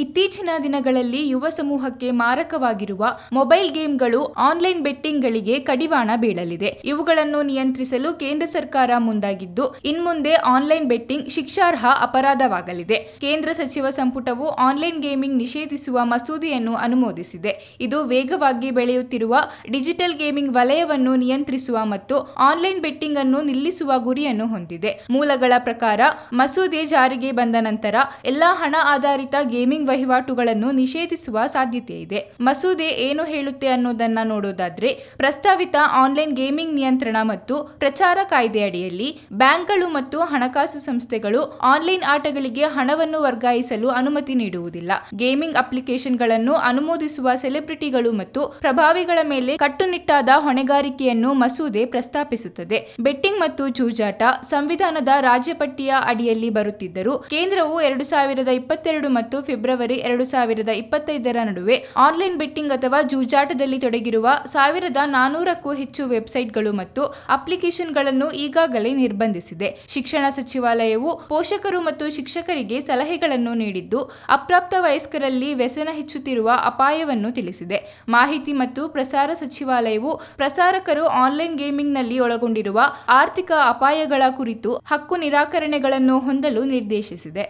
ಇತ್ತೀಚಿನ ದಿನಗಳಲ್ಲಿ ಯುವ ಸಮೂಹಕ್ಕೆ ಮಾರಕವಾಗಿರುವ ಮೊಬೈಲ್ ಗೇಮ್ಗಳು ಆನ್ಲೈನ್ ಬೆಟ್ಟಿಂಗ್ಗಳಿಗೆ ಕಡಿವಾಣ ಬೀಳಲಿದೆ. ಇವುಗಳನ್ನು ನಿಯಂತ್ರಿಸಲು ಕೇಂದ್ರ ಸರ್ಕಾರ ಮುಂದಾಗಿದ್ದು, ಇನ್ಮುಂದೆ ಆನ್ಲೈನ್ ಬೆಟ್ಟಿಂಗ್ ಶಿಕ್ಷಾರ್ಹ ಅಪರಾಧವಾಗಲಿದೆ. ಕೇಂದ್ರ ಸಚಿವ ಸಂಪುಟವು ಆನ್ಲೈನ್ ಗೇಮಿಂಗ್ ನಿಷೇಧಿಸುವ ಮಸೂದೆಯನ್ನು ಅನುಮೋದಿಸಿದೆ. ಇದು ವೇಗವಾಗಿ ಬೆಳೆಯುತ್ತಿರುವ ಡಿಜಿಟಲ್ ಗೇಮಿಂಗ್ ವಲಯವನ್ನು ನಿಯಂತ್ರಿಸುವ ಮತ್ತು ಆನ್ಲೈನ್ ಬೆಟ್ಟಿಂಗ್ ಅನ್ನು ನಿಲ್ಲಿಸುವ ಗುರಿಯನ್ನು ಹೊಂದಿದೆ. ಮೂಲಗಳ ಪ್ರಕಾರ, ಮಸೂದೆ ಜಾರಿಗೆ ಬಂದ ನಂತರ ಎಲ್ಲಾ ಹಣ ಆಧಾರಿತ ಗೇಮಿಂಗ್ ವಹಿವಾಟುಗಳನ್ನು ನಿಷೇಧಿಸುವ ಸಾಧ್ಯತೆ ಇದೆ. ಮಸೂದೆ ಏನು ಹೇಳುತ್ತೆ ಅನ್ನೋದನ್ನ ನೋಡೋದಾದ್ರೆ, ಪ್ರಸ್ತಾವಿತ ಆನ್ಲೈನ್ ಗೇಮಿಂಗ್ ನಿಯಂತ್ರಣ ಮತ್ತು ಪ್ರಚಾರ ಕಾಯ್ದೆ ಅಡಿಯಲ್ಲಿ ಬ್ಯಾಂಕ್ಗಳು ಮತ್ತು ಹಣಕಾಸು ಸಂಸ್ಥೆಗಳು ಆನ್ಲೈನ್ ಆಟಗಳಿಗೆ ಹಣವನ್ನು ವರ್ಗಾಯಿಸಲು ಅನುಮತಿ ನೀಡುವುದಿಲ್ಲ. ಗೇಮಿಂಗ್ ಅಪ್ಲಿಕೇಶನ್ಗಳನ್ನು ಅನುಮೋದಿಸುವ ಸೆಲೆಬ್ರಿಟಿಗಳು ಮತ್ತು ಪ್ರಭಾವಿಗಳ ಮೇಲೆ ಕಟ್ಟುನಿಟ್ಟಾದ ಹೊಣೆಗಾರಿಕೆಯನ್ನು ಮಸೂದೆ ಪ್ರಸ್ತಾಪಿಸುತ್ತದೆ. ಬೆಟ್ಟಿಂಗ್ ಮತ್ತು ಜೂಜಾಟ ಸಂವಿಧಾನದ ರಾಜ್ಯಪಟ್ಟಿಯ ಅಡಿಯಲ್ಲಿ ಬರುತ್ತಿದ್ದರೂ, ಕೇಂದ್ರವು ಎರಡು ಸಾವಿರದ ಇಪ್ಪತ್ತೆರಡು ಮತ್ತು ಫೆಬ್ರವರಿ ಎರಡು ಸಾವಿರದ ಇಪ್ಪತ್ತೈದರ ನಡುವೆ ಆನ್ಲೈನ್ ಬೆಟ್ಟಿಂಗ್ ಅಥವಾ ಜೂಜಾಟದಲ್ಲಿ ತೊಡಗಿರುವ ಸಾವಿರದ ನಾನೂರಕ್ಕೂ ಹೆಚ್ಚು ವೆಬ್ಸೈಟ್ಗಳು ಮತ್ತು ಅಪ್ಲಿಕೇಶನ್ಗಳನ್ನು ಈಗಾಗಲೇ ನಿರ್ಬಂಧಿಸಿದೆ. ಶಿಕ್ಷಣ ಸಚಿವಾಲಯವು ಪೋಷಕರು ಮತ್ತು ಶಿಕ್ಷಕರಿಗೆ ಸಲಹೆಗಳನ್ನು ನೀಡಿದ್ದು, ಅಪ್ರಾಪ್ತ ವಯಸ್ಕರಲ್ಲಿ ವ್ಯಸನ ಹೆಚ್ಚುತ್ತಿರುವ ಅಪಾಯವನ್ನು ತಿಳಿಸಿದೆ. ಮಾಹಿತಿ ಮತ್ತು ಪ್ರಸಾರ ಸಚಿವಾಲಯವು ಪ್ರಸಾರಕರು ಆನ್ಲೈನ್ ಗೇಮಿಂಗ್ನಲ್ಲಿ ಒಳಗೊಂಡಿರುವ ಆರ್ಥಿಕ ಅಪಾಯಗಳ ಕುರಿತು ಹಕ್ಕು ನಿರಾಕರಣೆಗಳನ್ನು ಹೊಂದಲು ನಿರ್ದೇಶಿಸಿದೆ.